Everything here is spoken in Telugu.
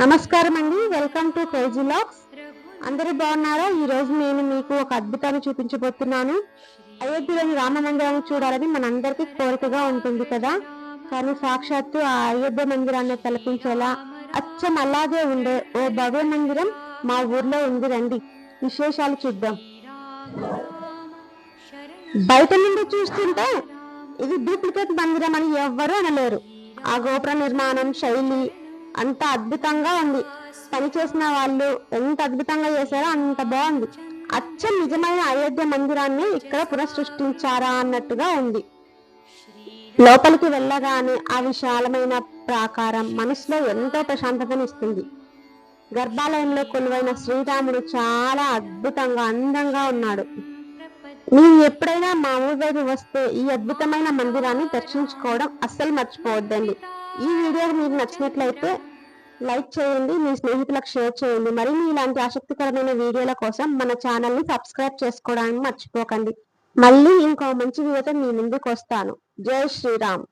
నమస్కారం అండి వెల్కమ్ టు క్రేజీ లాక్స్ అందరూ బాగున్నారా? ఈ రోజు నేను మీకు ఒక అద్భుతాన్ని చూపించబోతున్నాను. అయోధ్యలోని రామ మందిరాన్ని చూడాలని మనందరికీ కోరికగా ఉంటుంది కదా. కానీ సాక్షాత్తు ఆ అయోధ్య మందిరాన్ని తలపించేలా అచ్చం అలాగే ఉండే ఓ భవ్య మందిరం మా ఊర్లో ఉంది రండి విశేషాలు చూద్దాం. బయట నుండి చూస్తుంటే ఇది డూప్లికేట్ మందిరం అని ఎవ్వరూ అనలేరు. ఆ గోపుర నిర్మాణం శైలి అంత అద్భుతంగా ఉంది. పని చేసిన వాళ్ళు ఎంత అద్భుతంగా చేశారో అంత బాగుంది. అచ్చం నిజమైన అయోధ్య మందిరాన్ని ఇక్కడ పునఃసృష్టించారా అన్నట్టుగా ఉంది. లోపలికి వెళ్ళగానే ఆ విశాలమైన ప్రాకారం మనసులో ఎంతో ప్రశాంతతనిస్తుంది. గర్భాలయంలో కొలువైన శ్రీరాముడు చాలా అద్భుతంగా అందంగా ఉన్నాడు. మీరు ఎప్పుడైనా మా ఊరి వైపు వస్తే ఈ అద్భుతమైన మందిరాన్ని దర్శించుకోవడం అస్సలు మర్చిపోవద్దండి. ఈ వీడియో మీకు నచ్చినట్లయితే లైక్ చేయండి మీ స్నేహితులకు షేర్ చేయండి. మరిన్ని ఇలాంటి ఆసక్తికరమైన వీడియోల కోసం మన ఛానల్ని సబ్స్క్రైబ్ చేసుకోవడానికి మర్చిపోకండి. మళ్ళీ ఇంకో మంచి వీడియోతో మీ ముందుకు వస్తాను. జై శ్రీరామ్.